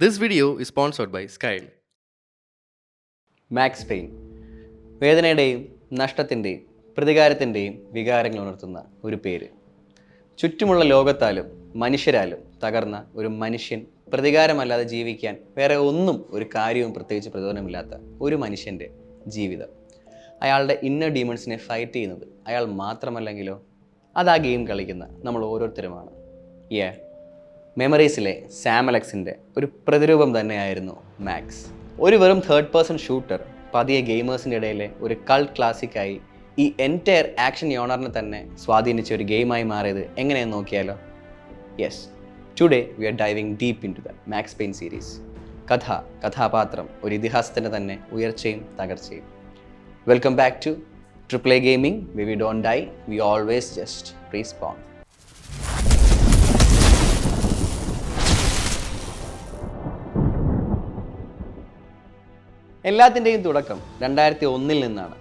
This video is sponsored by Skyle Max Payne വേദനയുടെയും നഷ്ടത്തിന്റെയും പ്രതികാരത്തിന്റെയും വികാരങ്ങൾ ഉണർത്തുന്ന ഒരു പേര്. ചുറ്റുമുള്ള ലോകത്താലും മനുഷ്യരാലും തകർന്ന ഒരു മനുഷ്യൻ പ്രതികാരമല്ലാതെ ജീവിക്കാൻ വേറെ ഒന്നും ഒരു കാര്യവും പ്രത്യേകിച്ച് പ്രചോദനമില്ലാത്ത ഒരു മനുഷ്യന്റെ ജീവിതം. അയാളുടെ ഇന്നർ ഡീമൺസിനെ ഫൈറ്റ് ചെയ്യുന്നത് അയാൾ മാത്രമല്ലെങ്കിലോ അത് ആ ഗെയിം കളിക്കുന്ന നമ്മൾ ഓരോരുത്തരുമാണ്. യേ മെമ്മറീസിലെ സാമലക്സിന്റെ ഒരു പ്രതിരൂപം തന്നെയായിരുന്നു മാക്സ്. ഒരു വെറും തേർഡ് പേഴ്സൺ ഷൂട്ടർ പതിയെ ഗെയിമേഴ്സിന്റെ ഇടയിലെ ഒരു കൾട്ട് ക്ലാസിക്കായി ഈ എന്റയർ ആക്ഷൻ യോണറിനെ തന്നെ സ്വാധീനിച്ച ഒരു ഗെയിമായി മാറിയത് എങ്ങനെയെന്ന് നോക്കിയാലോ? Yes today we are diving deep into the Max Payne series കഥ കഥാപാത്രം ഒരു ഇതിഹാസത്തിന്റെ തന്നെ ഉയർച്ചയും തകർച്ചയും. Welcome back to triple A gaming we we don't die we always just respawn എല്ലാത്തിന്റെയും തുടക്കം രണ്ടായിരത്തി ഒന്നിൽ നിന്നാണ്.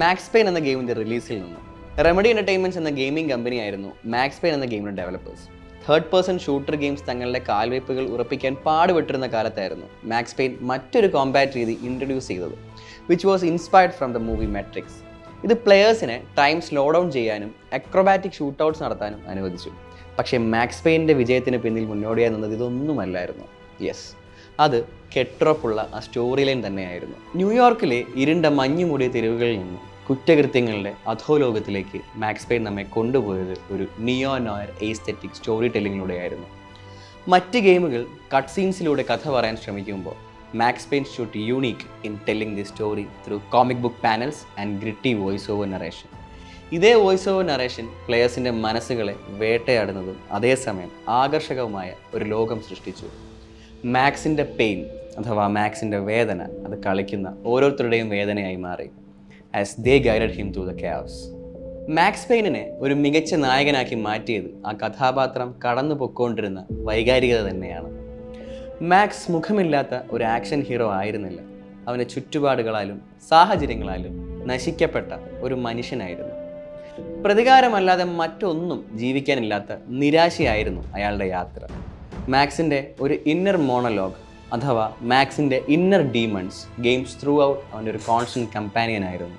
മാക്സ് പെയിൻ എന്ന ഗെയിമിന്റെ റിലീസിൽ നിന്ന്. റെമഡി എന്റർടൈൻമെന്റ്സ് എന്ന ഗെയിമിംഗ് കമ്പനി ആയിരുന്നു മാക്സ് പെയിൻ എന്ന ഗെയിമിന്റെ developers third person shooter games തങ്ങളുടെ കാൽവയ്പ്പുകൾ ഉറപ്പിക്കാൻ പാടുപെട്ടിരുന്ന കാലത്തായിരുന്നു മാക്സ് പെയിൻ മറ്റൊരു കോമ്പാറ്റ് രീതി ഇൻട്രൊഡ്യൂസ് ചെയ്തത് which was inspired from the movie Matrix ഇത് പ്ലെയേഴ്സിനെ ടൈം സ്ലോ ഡൗൺ ചെയ്യാനും അക്രോബാറ്റിക് ഷൂട്ടൗട്ട്സ് നടത്താനും അനുവദിച്ചു. പക്ഷേ മാക്സ് പെയിന്റെ വിജയത്തിന് പിന്നിൽ മുന്നോടിയായി നിന്നത് ഇതൊന്നുമല്ലായിരുന്നു. യെസ് അത് കെട്ടുറപ്പുള്ള ആ സ്റ്റോറി ലൈൻ തന്നെയായിരുന്നു. ന്യൂയോർക്കിലെ ഇരുണ്ട മഞ്ഞുമൂടിയ തെരുവുകളിൽ നിന്ന് കുറ്റകൃത്യങ്ങളുടെ അധോലോകത്തിലേക്ക് മാക്സ് പെയിൻ നമ്മെ കൊണ്ടുപോയത് ഒരു നിയോ നോയർ എയ്സ്തെറ്റിക് സ്റ്റോറി ടെല്ലിങ്ങിലൂടെയായിരുന്നു മറ്റ് ഗെയിമുകൾ കട്ട് സീൻസിലൂടെ കഥ പറയാൻ ശ്രമിക്കുമ്പോൾ Max Payne shoot unique in telling the story through comic book panels and gritty voice over narration ഇതേ വോയിസ് ഓവർ നറേഷൻ പ്ലെയേഴ്സിന്റെ മനസ്സുകളെ വേട്ടയാടുന്നതും അതേസമയം ആകർഷകവുമായ ഒരു ലോകം സൃഷ്ടിച്ചു. മാക്സിന്റെ പെയിൻ അഥവാ മാക്സിന്റെ വേദന അത് കളിക്കുന്ന ഓരോരുത്തരുടെയും വേദനയായി മാറി. As they guided him to the caves Max പെയിനിനെ ഒരു മികച്ച നായകനാക്കി മാറ്റിയത് ആ കഥാപാത്രം കടന്നു പൊക്കോണ്ടിരുന്ന വൈകാരികത തന്നെയാണ്. മാക്സ് മുഖമില്ലാത്ത ഒരു ആക്ഷൻ ഹീറോ ആയിരുന്നില്ല. അവന്റെ ചുറ്റുപാടുകളാലും സാഹചര്യങ്ങളാലും നശിക്കപ്പെട്ട ഒരു മനുഷ്യനായിരുന്നു. പ്രതികാരമല്ലാതെ മറ്റൊന്നും ജീവിക്കാനില്ലാത്ത നിരാശയായിരുന്നു അയാളുടെ യാത്ര. മാക്സിന്റെ ഒരു ഇന്നർ മോണലോഗ് അഥവാ മാക്സിന്റെ inner demons games throughout അവന്റെ ഒരു കോൺസ്റ്റന്റ് കമ്പാനിയൻ ആയിരുന്നു.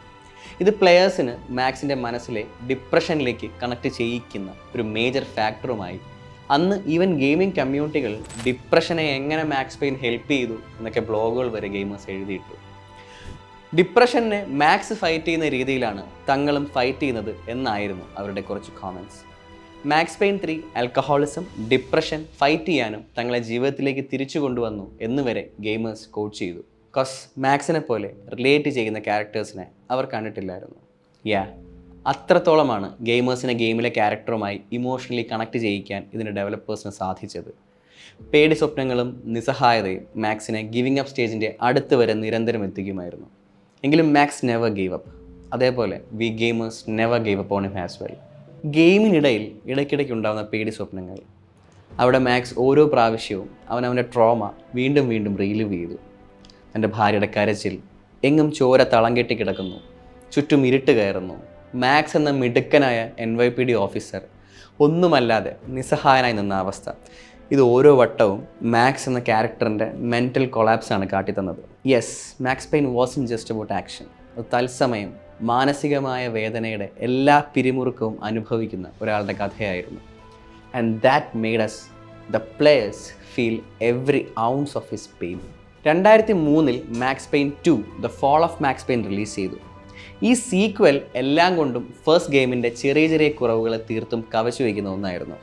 ഇത് പ്ലെയേഴ്സിന് മാക്സിന്റെ മനസ്സിലെ ഡിപ്രഷനിലേക്ക് കണക്ട് ചെയ്യിക്കുന്ന ഒരു മേജർ ഫാക്ടറുമായി അന്ന് ഈവൻ ഗെയിമിംഗ് കമ്മ്യൂണിറ്റികൾ ഡിപ്രഷനെ എങ്ങനെ മാക്സ് പെയിൻ ഹെൽപ്പ് ചെയ്തു എന്നൊക്കെ ബ്ലോഗുകൾ വരെ ഗെയിമേഴ്സ് എഴുതിയിട്ടു. ഡിപ്രഷനെ മാക്സ് ഫൈറ്റ് ചെയ്യുന്ന രീതിയിലാണ് തങ്ങളും ഫൈറ്റ് ചെയ്യുന്നത് എന്നായിരുന്നു അവരുടെ കുറച്ച് comments Max Payne three alcoholism depression fight ചെയ്യാനും തങ്ങളെ ജീവിതത്തിലേക്ക് തിരിച്ചു കൊണ്ടുവന്നു എന്നുവരെ ഗെയിമേഴ്സ് കോച്ച് ചെയ്തു. കസ് മാക്സിനെ പോലെ റിലേറ്റ് ചെയ്യുന്ന ക്യാരക്ടേഴ്സിനെ അവർ കണ്ടിട്ടില്ലായിരുന്നു. യാ അത്രത്തോളമാണ് ഗെയിമേഴ്സിനെ ഗെയിമിലെ ക്യാരക്ടറുമായി ഇമോഷണലി കണക്ട് ചെയ്യിക്കാൻ ഇതിന്റെ ഡെവലപ്പേഴ്സിന് സാധിച്ചത്. പേടി സ്വപ്നങ്ങളും നിസ്സഹായതയും മാക്സിനെ ഗിവിങ് അപ്പ് സ്റ്റേജിന്റെ അടുത്ത് വരെ നിരന്തരം എത്തിക്കുമായിരുന്നു. എങ്കിലും മാക്സ് നെവർ ഗീവ് അപ്പ് അതേപോലെ we gamers never give up on him has well ഗെയിമിനിടയിൽ ഇടയ്ക്കിടയ്ക്ക് ഉണ്ടാകുന്ന പേടി സ്വപ്നങ്ങൾ. അവിടെ മാക്സ് ഓരോ പ്രാവശ്യവും അവൻ അവന്റെ ട്രോമ വീണ്ടും വീണ്ടും റീലിവ് ചെയ്തു. തന്റെ ഭാര്യയുടെ കരച്ചിൽ എങ്ങും ചോര തളം കെട്ടി കിടക്കുന്നു. ചുറ്റും ഇരുട്ട് കയറുന്നു. മാക്സ് എന്ന മിടുക്കനായ N Y P D officer ഒന്നുമല്ലാതെ നിസ്സഹായനായി നിന്ന അവസ്ഥ. ഇത് ഓരോ വട്ടവും മാക്സ് എന്ന ക്യാരക്ടറിന്റെ മെന്റൽ കൊളാപ്സാണ് കാട്ടിത്തന്നത്. Yes Max Payne was in just about action തത്സമയം മാനസികമായ വേദനയുടെ എല്ലാ പിരിമുറുക്കവും അനുഭവിക്കുന്ന ഒരാളുടെ കഥയായിരുന്നു. And that made us the players feel every ounce of his pain രണ്ടായിരത്തി മൂന്നിൽ Max Payne two the fall of Max Payne release ചെയ്തു. ഈ സീക്വൽ എല്ലാം കൊണ്ടും ഫസ്റ്റ് ഗെയിമിന്റെ ചെറിയ ചെറിയ കുറവുകളെ തീർത്തും കവച്ചു വയ്ക്കുന്ന ഒന്നായിരുന്നു.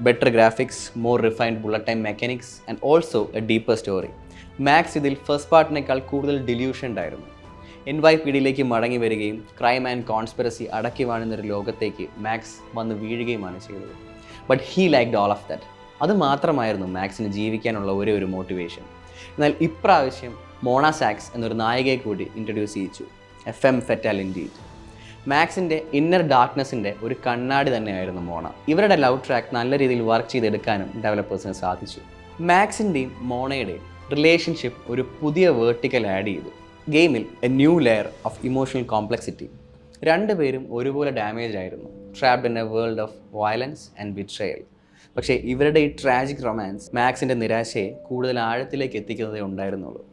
Better graphics more refined bullet time mechanics and also a deeper story Max ഇതിൽ ഫസ്റ്റ് പാർട്ടിനേക്കാൾ കൂടുതൽ ഡില്യൂഷൻഡ് ആയിരുന്നു എൻ വൈ പി ഡിയിലേക്ക് മടങ്ങി വരികയും ക്രൈം ആൻഡ് കോൺസ്പിറസി അടക്കി വാഴുന്നൊരു ലോകത്തേക്ക് മാക്സ് വന്ന് വീഴുകയുമാണ് ചെയ്തത്. But he liked all of that അത് മാത്രമായിരുന്നു മാക്സിന് ജീവിക്കാനുള്ള ഒരേ ഒരു മോട്ടിവേഷൻ എന്നാൽ ഇപ്രാവശ്യം മോണ സാക്സ് എന്നൊരു നായികയെ കൂടി ഇൻട്രൊഡ്യൂസ് ചെയ്യിച്ചു. എഫ് എം ഫെറ്റാൽ ഇൻഡീഡ് മാക്സിന്റെ ഇന്നർ ഡാർക്ക്നെസ്സിന്റെ ഒരു കണ്ണാടി തന്നെയായിരുന്നു മോണ ഇവരുടെ ലവ് ട്രാക്ക് നല്ല രീതിയിൽ വർക്ക് ചെയ്തെടുക്കാനും ഡെവലപ്പേഴ്സിന് സാധിച്ചു. മാക്സിന്റെയും മോണയുടെയും റിലേഷൻഷിപ്പ് ഒരു പുതിയ വേർട്ടിക്കൽ ആഡ് ചെയ്തു. ഗെയിമിൽ a new layer of emotional complexity. രണ്ടുപേരും ഒരുപോലെ ഡാമേജ് ആയിരുന്നു. Trapped in a world of violence and betrayal പക്ഷേ ഇവരുടെ ഈ ട്രാജിക് റൊമാൻസ് മാക്സിന്റെ നിരാശയെ കൂടുതൽ ആഴത്തിലേക്ക് എത്തിക്കുന്നതേ ഉണ്ടായിരുന്നുള്ളൂ.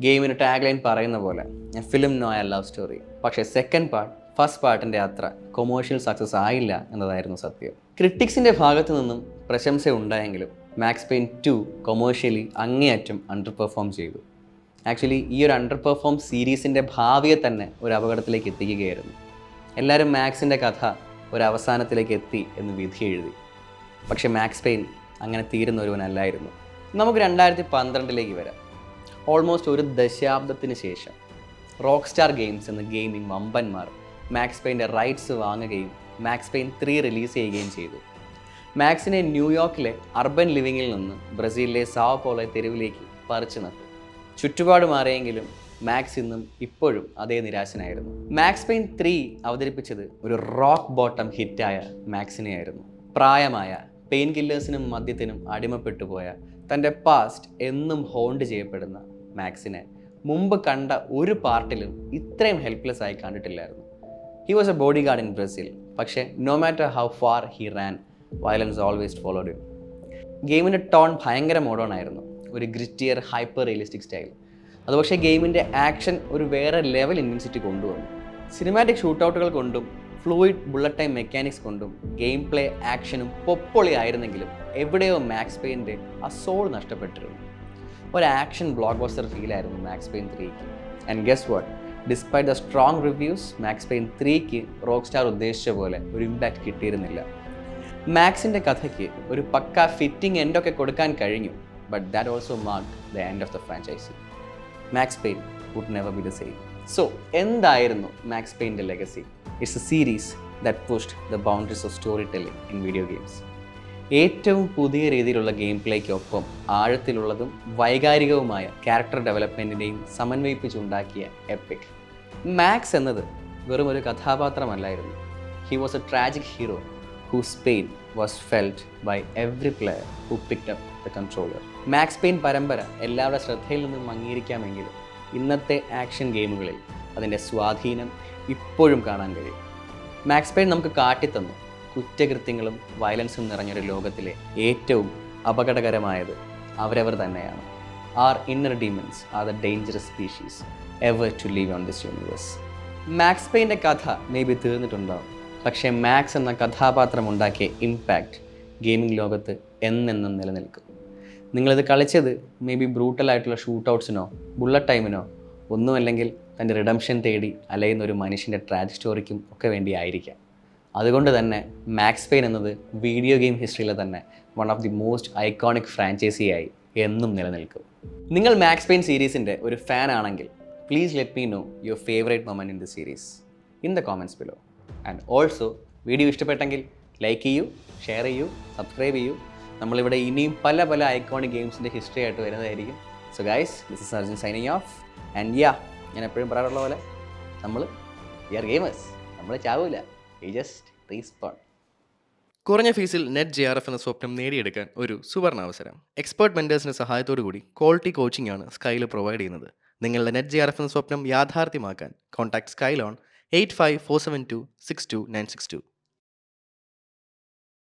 ഗെയിമിന് ടാഗ് ലൈൻ പറയുന്ന പോലെ ഫിലിം നോയ ലവ് സ്റ്റോറി പക്ഷേ സെക്കൻഡ് പാർട്ട് ഫസ്റ്റ് പാർട്ടിന്റെ അത്ര കൊമേഴ്ഷ്യൽ സക്സസ് ആയില്ല എന്നതായിരുന്നു സത്യം. ക്രിട്ടിക്സിന്റെ ഭാഗത്തു നിന്നും പ്രശംസ ഉണ്ടായെങ്കിലും മാക്സ് പെയിൻ ടു കൊമേഴ്ഷ്യലി അങ്ങേയറ്റം അണ്ടർ പെർഫോം ചെയ്തു. ആക്ച്വലി ഈ ഒരു അണ്ടർ പെർഫോം സീരീസിന്റെ ഭാവിയെ തന്നെ ഒരു അപകടത്തിലേക്ക് എത്തിക്കുകയായിരുന്നു. എല്ലാവരും മാക്സിന്റെ കഥ ഒരു അവസാനത്തിലേക്ക് എത്തി എന്ന് വിധി എഴുതി. പക്ഷെ മാക്സ് പെയിൻ അങ്ങനെ തീരുന്ന ഒരുവനല്ലായിരുന്നു. നമുക്ക് രണ്ടായിരത്തി പന്ത്രണ്ടിലേക്ക് വരാം. ഓൾമോസ്റ്റ് ഒരു ദശാബ്ദത്തിന് ശേഷം റോക്ക് സ്റ്റാർ ഗെയിംസ് എന്ന ഗെയിമിംഗ് വമ്പന്മാർ മാക്സ് പെയിന്റെ റൈറ്റ്സ് വാങ്ങുകയും മാക്സ് പെയിൻ ത്രീ റിലീസ് ചെയ്യുകയും ചെയ്തു. മാക്സിനെ ന്യൂയോർക്കിലെ അർബൻ ലിവിങ്ങിൽ നിന്ന് ബ്രസീലിലെ സാവ പോളെ തെരുവിലേക്ക് പറിച്ചു നട്ടു. ചുറ്റുപാട് മാറിയെങ്കിലും മാക്സ് ഇന്നും ഇപ്പോഴും അതേ നിരാശനായിരുന്നു. മാക്സ് പെയിൻ ത്രീ അവതരിപ്പിച്ചത് ഒരു റോക്ക് ബോട്ടം ഹിറ്റായ മാക്സിനെയായിരുന്നു പ്രായമായ പെയിൻ കില്ലേഴ്സിനും മദ്യത്തിനും അടിമപ്പെട്ടു പോയ തന്റെ പാസ്റ്റ് എന്നും ഹോണ്ട് ചെയ്യപ്പെടുന്ന മാക്സിനെ മുമ്പ് കണ്ട ഒരു പാർട്ടിലും ഇത്രയും ഹെൽപ്ലെസ് ആയി കണ്ടിട്ടില്ലായിരുന്നു. He was a bodyguard in Brazil പക്ഷേ no matter how far he ran violence always followed ഗെയിമിന്റെ ടോൺ ഭയങ്കര മോഡേൺ ആയിരുന്നു. ഒരു ഗ്രിറ്റിയർ ഹൈപ്പർ റിയലിസ്റ്റിക് സ്റ്റൈൽ അത് പക്ഷേ ഗെയിമിന്റെ ആക്ഷൻ ഒരു വേറെ ലെവൽ ഇന്റൻസിറ്റി കൊണ്ടുവന്നു. സിനിമാറ്റിക് ഷൂട്ടൗട്ടുകൾ കൊണ്ടും ഫ്ലൂയിഡ് ബുള്ളറ്റ് ടൈം മെക്കാനിക്സ് കൊണ്ടും ഗെയിം പ്ലേ ആക്ഷനും പൊപ്പൊളി ആയിരുന്നെങ്കിലും എവിടെയോ മാക്സ് പെയിന്റെ ആ സോൾ നഷ്ടപ്പെട്ടിരുന്നു. ഒരു ആക്ഷൻ ബ്ലോക്ക് ബസ്റ്റർ ഫീലായിരുന്നു Max Payne ത്രീക്ക് and guess what despite the strong reviews Max Payne ത്രീക്ക് Rockstar ഉദ്ദേശിച്ച പോലെ ഒരു ഇമ്പാക്റ്റ് കിട്ടിയിരുന്നില്ല. മാക്സിന്റെ കഥയ്ക്ക് ഒരു പക്ക ഫിറ്റിംഗ് എൻഡൊക്കെ കൊടുക്കാൻ കഴിഞ്ഞു. But that also marked the end of the franchise. Max Payne would never be the same. So എന്തായിരുന്നു Max പെയിന്റെ legacy it's a series that pushed the boundaries of storytelling in video games ഏറ്റവും പുതിയ രീതിയിലുള്ള game പ്ലേക്കൊപ്പം ആഴത്തിലുള്ളതും വൈകാരികവുമായ character ഡെവലപ്മെന്റിനെയും സമന്വയിപ്പിച്ചുണ്ടാക്കിയ epic Max എന്നത് വെറും ഒരു കഥാപാത്രമല്ലായിരുന്നു he was a tragic hero whose pain was felt by every player who picked up the controller Max Payne പരമ്പര എല്ലാവരുടെ ശ്രദ്ധയിൽ നിന്നും അംഗീകരിക്കാമെങ്കിലും ഇന്നത്തെ ആക്ഷൻ ഗെയിമുകളിൽ അതിന്റെ സ്വാധീനം ഇപ്പോഴും കാണാൻ കഴിയും. മാക്സ് പെയിൻ നമുക്ക് കാട്ടിത്തന്നു കുറ്റകൃത്യങ്ങളും വയലൻസും നിറഞ്ഞൊരു ലോകത്തിലെ ഏറ്റവും അപകടകരമായത് അവരവർ തന്നെയാണ്. Our inner demons are the dangerous species ever to live on this universe Max പെയിന്റെ കഥ മേ ബി തീർന്നിട്ടുണ്ടാവും പക്ഷേ മാക്സ് എന്ന കഥാപാത്രം ഉണ്ടാക്കിയ ഇമ്പാക്റ്റ് ഗെയിമിംഗ് ലോകത്ത് എന്നെന്നും നിലനിൽക്കും നിങ്ങളിത് കളിച്ചത് മേ ബി ബ്രൂട്ടലായിട്ടുള്ള ഷൂട്ട് ഔട്ട്സിനോ ബുള്ളറ്റ് ടൈമിനോ ഒന്നുമല്ലെങ്കിൽ തന്റെ റിഡംഷൻ തേടി അലയുന്ന ഒരു മനുഷ്യന്റെ ട്രാജ് സ്റ്റോറിക്കും ഒക്കെ വേണ്ടി ആയിരിക്കാം അതുകൊണ്ട് തന്നെ മാക്സ് പെയിൻ എന്നത് വീഡിയോ ഗെയിം ഹിസ്റ്ററിയിലെ തന്നെ one of the most iconic ഫ്രാഞ്ചൈസിയായി എന്നും നിലനിൽക്കും. നിങ്ങൾ മാക്സ് പെയിൻ സീരീസിന്റെ ഒരു ഫാൻ ആണെങ്കിൽ please let me know your favourite moment in the series in the comments below and also video ഇഷ്ടപ്പെട്ടെങ്കിൽ ലൈക്ക് ചെയ്യൂ ഷെയർ ചെയ്യൂ സബ്സ്ക്രൈബ് ചെയ്യൂ. നമ്മളിവിടെ ഇനിയും പല പല ഐക്കോണിക് ഗെയിംസിന്റെ ഹിസ്റ്ററി ആയിട്ട് വരുന്നതായിരിക്കും. So guys this is Arjun signing off and yeah ഞാൻ എപ്പോഴും പറയാറുള്ള പോലെ നമ്മൾ വി ആർ ഗെയിമേഴ്സ് നമ്മൾ ചാവൂല. വി ജസ്റ്റ് റീസ്പോൺ കുറഞ്ഞ ഫീസിൽ നെറ്റ് ജെ ആർ എഫ് എന്ന സ്വപ്നം നേടിയെടുക്കാൻ ഒരു സുവർണ അവസരം. എക്സ്പേർട്ട് മെന്റേഴ്സിന്റെ സഹായത്തോടു കൂടി ക്വാളിറ്റി കോച്ചിങ് ആണ് സ്കൈൽ പ്രൊവൈഡ് ചെയ്യുന്നത്. നിങ്ങളുടെ നെറ്റ് ജെ ആർ എഫ് എന്ന സ്വപ്നം യാഥാർത്ഥ്യമാക്കാൻ contact Skylon eight five four seven two six two nine six two